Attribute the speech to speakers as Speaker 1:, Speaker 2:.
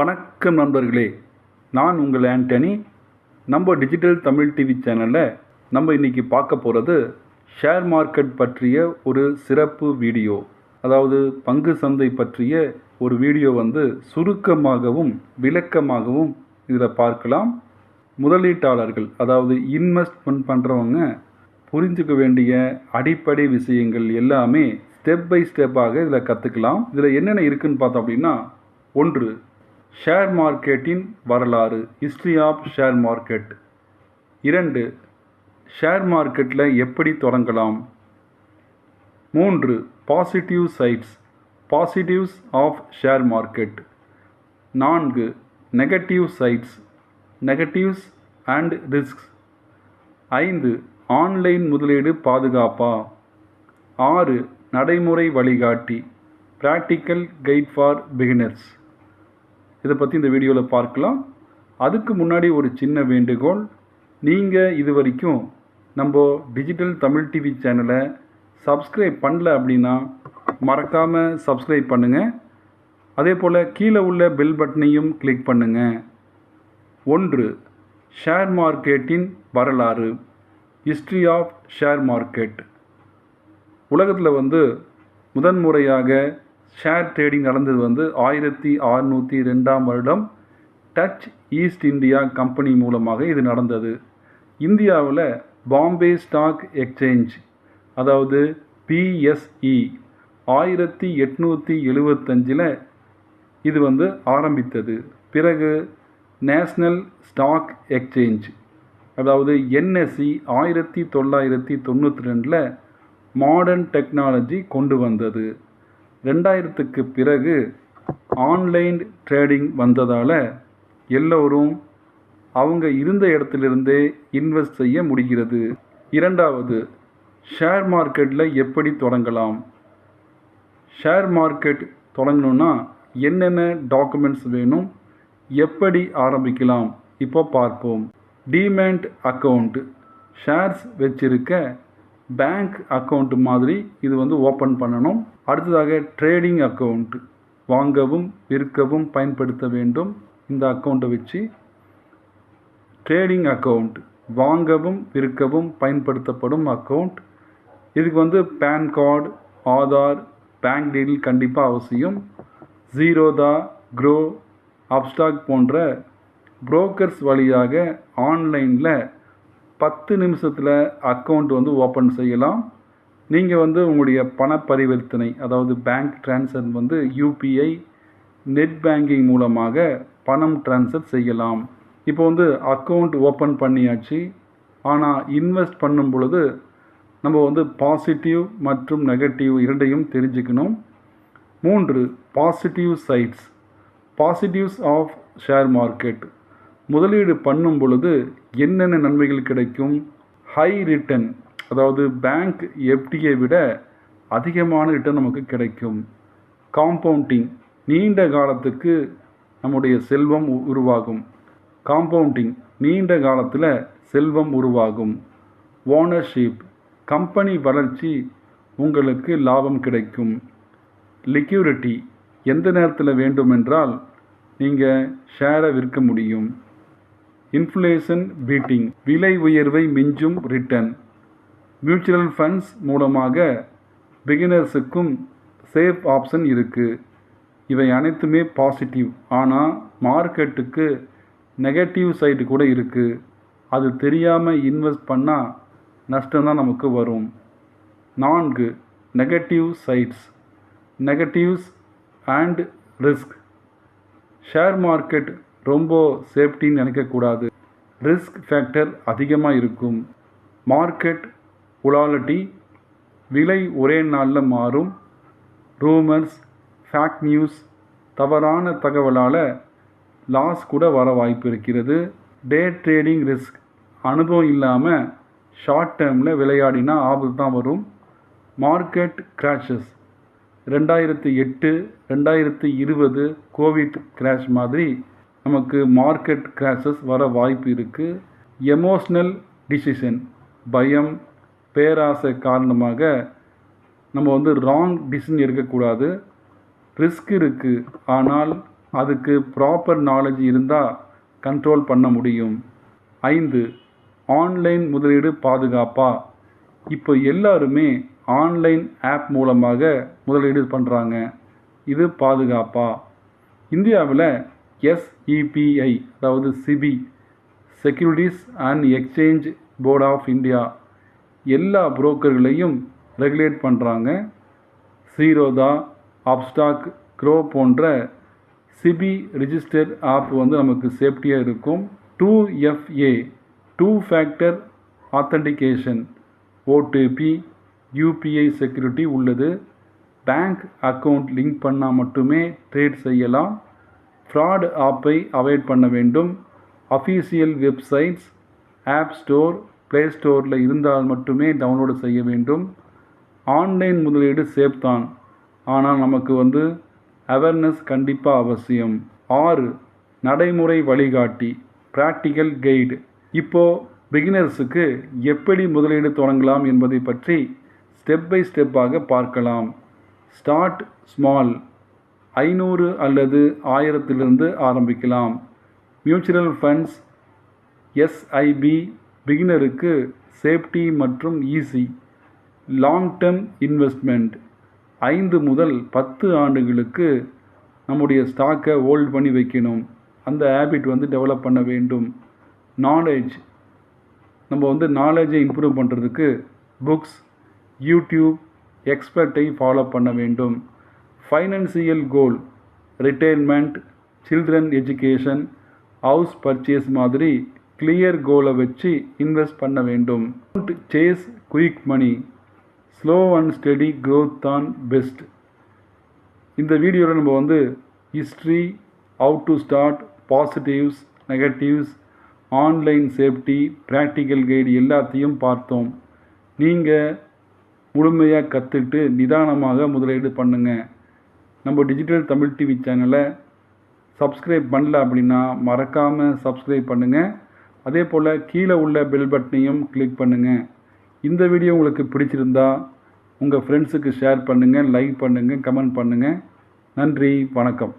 Speaker 1: வணக்கம் நண்பர்களே. நான் உங்கள் ஆண்டனி. நம்ம டிஜிட்டல் தமிழ் டிவி சேனலில் நம்ம இன்றைக்கி பார்க்க போகிறது ஷேர் மார்க்கெட் பற்றிய ஒரு சிறப்பு வீடியோ. அதாவது பங்கு சந்தை பற்றிய ஒரு வீடியோ வந்து சுருக்கமாகவும் விளக்கமாகவும் இதில் பார்க்கலாம். முதலீட்டாளர்கள் அதாவது இன்வெஸ்ட்மெண்ட் பண்ணுறவங்க புரிஞ்சுக்க வேண்டிய அடிப்படை விஷயங்கள் எல்லாமே ஸ்டெப் பை ஸ்டெப்பாக இதில் கற்றுக்கலாம் இதில் என்னென்ன இருக்குதுன்னு பார்த்தோம் அப்படின்னா ஒன்று ஷேர் மார்க்கெட்டின் வரலாறு ஹிஸ்ட்ரி ஆஃப் ஷேர் மார்க்கெட் இரண்டு ஷேர் மார்க்கெட்டில் எப்படி தொடங்கலாம்? மூன்று positive sides positives of share market நான்கு negative sides negatives and risks ஐந்து ஆன்லைன் முதலீடு பாதுகாப்பா? ஆறு நடைமுறை வழிகாட்டி ப்ராக்டிக்கல் கைட் ஃபார் பிகினர்ஸ் இதை பற்றி இந்த வீடியோவில் பார்க்கலாம். அதுக்கு முன்னாடி ஒரு சின்ன வேண்டுகோள். நீங்கள் இது வரைக்கும் நம்ம டிஜிட்டல் தமிழ் டிவி சேனலை சப்ஸ்கிரைப் பண்ணல அப்படின்னா மறக்காமல் சப்ஸ்கிரைப் பண்ணுங்கள் அதே போல் கீழே உள்ள பெல் பட்டனையும் கிளிக் பண்ணுங்கள் ஒன்று ஷேர் மார்க்கெட்டின் வரலாறு. ஹிஸ்ட்ரி ஆஃப் ஷேர் மார்க்கெட் உலகத்தில் வந்து முதன்முறையாக ஷேர் ட்ரேடிங் நடந்தது வந்து ஆயிரத்தி அறுநூற்றி ரெண்டாம் வருடம் டச் ஈஸ்ட் இந்தியா கம்பெனி மூலமாக இது நடந்தது. இந்தியாவில் பாம்பே ஸ்டாக் எக்ஸ்சேஞ்ச் அதாவது பிஎஸ்இ ஆயிரத்தி எட்நூற்றி எழுபத்தஞ்சில் இது வந்து ஆரம்பித்தது. பிறகு நேஷ்னல் ஸ்டாக் எக்ஸ்சேஞ்ச் அதாவது என்எஸ்சி ஆயிரத்தி தொள்ளாயிரத்தி தொண்ணூற்றி ரெண்டில் மாடர்ன் டெக்னாலஜி கொண்டு வந்தது. ரெண்டாயிரத்துக்கு பிறகு ஆன்லைன் ட்ரேடிங் வந்ததால் எல்லோரும் அவங்க இருந்த இடத்துலிருந்தே இன்வெஸ்ட் செய்ய முடிகிறது. இரண்டாவது ஷேர் மார்க்கெட்டில் எப்படி தொடங்கலாம்? ஷேர் மார்க்கெட் தொடங்கணுன்னா என்னென்ன டாக்குமெண்ட்ஸ் வேணும்? எப்படி ஆரம்பிக்கலாம்? இப்போ பார்ப்போம். டிமேண்ட் அக்கௌண்ட் ஷேர்ஸ் வச்சிருக்க பேங்க் அக்கௌண்ட் மாதிரி இது வந்து ஓப்பன் பண்ணணும். அடுத்ததாக ட்ரேடிங் அக்கௌண்ட் வாங்கவும் விற்கவும் பயன்படுத்த வேண்டும். இந்த அக்கௌண்ட்டை வச்சு ட்ரேடிங் அக்கௌண்ட் வாங்கவும் விற்கவும் பயன்படுத்தப்படும் அக்கௌண்ட் இதுக்கு வந்து PAN card Aadhaar bank detail கண்டிப்பாக அவசியம். ஜீரோதா க்ரோ அப்ஸ்டாக் போன்ற புரோக்கர்ஸ் வழியாக ஆன்லைனில் பத்து நிமிஷத்தில் அக்கௌண்ட் வந்து ஓப்பன் செய்யலாம். நீங்கள் வந்து உங்களுடைய பண பரிவர்த்தனை அதாவது பேங்க் ட்ரான்ஸ்ஃபர் வந்து யூபிஐ நெட் பேங்கிங் மூலமாக பணம் ட்ரான்ஸ்ஃபர் செய்யலாம். இப்போ வந்து அக்கௌண்ட் ஓப்பன் பண்ணியாச்சு. ஆனால் இன்வெஸ்ட் பண்ணும் பொழுது நம்ம வந்து பாசிட்டிவ் மற்றும் நெகட்டிவ் இரண்டையும் தெரிஞ்சுக்கணும். மூன்று positive sides positives of share market முதலீடு பண்ணும் பொழுது என்னென்ன நன்மைகள் கிடைக்கும்? ஹை ரிட்டர்ன் அதாவது பேங்க் எஃப்டியை விட அதிகமான ரிட்டர்ன் நமக்கு கிடைக்கும். காம்பவுண்டிங் நீண்ட காலத்துக்கு நம்முடைய செல்வம் உ- உருவாகும். காம்பவுண்டிங் நீண்ட காலத்தில் செல்வம் உருவாகும். ஓனர்ஷிப் கம்பெனி வளர்ச்சி உங்களுக்கு லாபம் கிடைக்கும். லிக்யூரிட்டி எந்த நேரத்தில் வேண்டுமென்றால் நீங்கள் ஷேரை விற்க முடியும். இன்ஃப்ளேஷன் பீட்டிங் விலை உயர்வை மிஞ்சும் ரிட்டர்ன் மியூச்சுவல் ஃபண்ட்ஸ் மூலமாக பிகினர்ஸுக்கும் சேஃப் ஆப்ஷன் இருக்குது இவை அனைத்துமே பாசிட்டிவ் ஆனால் மார்க்கெட்டுக்கு நெகட்டிவ் சைடு கூட இருக்குது அது தெரியாமல் இன்வெஸ்ட் பண்ணால் நஷ்டம்தான் நமக்கு வரும். நான்கு negative sides negatives and risk share market ரொம்ப சேஃப்டின்னு நினைக்கக்கூடாது ரிஸ்க் ஃபேக்டர் அதிகமாக இருக்கும். மார்க்கெட் உலாலிட்டி விலை ஒரே நாளில் மாறும். ரூமர்ஸ் ஃபேக் நியூஸ் தவறான தகவலால் லாஸ் கூட வர வாய்ப்பு இருக்கிறது. டே ட்ரேடிங் ரிஸ்க் அனுபவம் இல்லாமல் ஷார்ட் டேர்மில் விளையாடினா ஆபத்து தான் வரும். மார்க்கெட் கிராஷஸ் ரெண்டாயிரத்தி எட்டு ரெண்டாயிரத்தி இருபது கோவிட் கிராஷ் மாதிரி நமக்கு மார்க்கெட் கிராஷஸ் வர வாய்ப்பு இருக்குது எமோஷ்னல் டிசிஷன் பயம் பேராசை காரணமாக நம்ம வந்து ராங் டிசிஷன் எடுக்கக்கூடாது. ரிஸ்க் இருக்குது ஆனால் அதுக்கு ப்ராப்பர் நாலேஜ் இருந்தால் கண்ட்ரோல் பண்ண முடியும். ஐந்து ஆன்லைன் முதலீடு பாதுகாப்பா? இப்போ எல்லாருமே ஆன்லைன் ஆப் மூலமாக முதலீடு பண்ணுறாங்க இது பாதுகாப்பா? இந்தியாவில் எஸ்இபிஐ அதாவது SEBI securities and exchange board of India எல்லா புரோக்கர்களையும் ரெகுலேட் பண்ணுறாங்க சீரோதா ஆப்ஸ்டாக் க்ரோ போன்ற சிபி ரிஜிஸ்டர் ஆப் வந்து நமக்கு சேஃப்டியாக இருக்கும். Two FA two factor authentication OTP UPI security உள்ளது. பேங்க் அக்கவுண்ட் லிங்க் பண்ணால் மட்டுமே ட்ரேட் செய்யலாம். ஃப்ராட் ஆப்பை அவாய்ட் பண்ண வேண்டும். Official websites app store play ஸ்டோரில் இருந்தால் மட்டுமே டவுன்லோடு செய்ய வேண்டும். ஆன்லைன் முதலீடு சேஃப் தான். ஆனால் நமக்கு வந்து அவேர்னஸ் கண்டிப்பாக அவசியம். ஆறு நடைமுறை வழிகாட்டி ப்ராக்டிக்கல் கைடு இப்போது பிகினர்ஸுக்கு எப்படி முதலீடு தொடங்கலாம் என்பதை பற்றி ஸ்டெப் பை ஸ்டெப்பாக பார்க்கலாம். ஸ்டார்ட் ஸ்மால் ஐநூறு அல்லது ஆயிரத்திலிருந்து ஆரம்பிக்கலாம். மியூச்சுவல் ஃபண்ட்ஸ் எஸ்ஐபி பிகினருக்கு சேஃப்டி மற்றும் ஈஸி லாங் டேர்ம் இன்வெஸ்ட்மெண்ட் ஐந்து முதல் பத்து ஆண்டுகளுக்கு நம்முடைய ஸ்டாக்கை ஹோல்ட் பண்ணி வைக்கணும். அந்த ஹேபிட் வந்து டெவலப் பண்ண வேண்டும். நாலேஜ் நம்ம வந்து நாலேஜை இம்ப்ரூவ் பண்ணுறதுக்கு புக்ஸ் யூடியூப் எக்ஸ்பர்ட்டை ஃபாலோ பண்ண வேண்டும். Financial goal retirement children education house purchase மாதிரி கிளியர் கோலை வச்சு இன்வெஸ்ட் பண்ண வேண்டும். Chase quick money slow and steady growth தான் பெஸ்ட் இந்த வீடியோவில் நம்ம வந்து history how to start positives negatives online safety practical guide எல்லாத்தையும் பார்த்தோம். நீங்கள் முழுமையாக கற்றுக்கிட்டு நிதானமாக முதலீடு பண்ணுங்கள் நம்ம டிஜிட்டல் தமிழ் டிவி சேனலை சப்ஸ்கிரைப் பண்ணல அப்படின்னா மறக்காமல் சப்ஸ்கிரைப் பண்ணுங்கள் அதே போல் கீழே உள்ள பெல் பட்டனையும் கிளிக் பண்ணுங்கள் இந்த வீடியோ உங்களுக்கு பிடிச்சிருந்தா உங்கள் ஃப்ரெண்ட்ஸுக்கு ஷேர் பண்ணுங்கள் லைக் பண்ணுங்கள் கமெண்ட் பண்ணுங்கள் நன்றி வணக்கம்.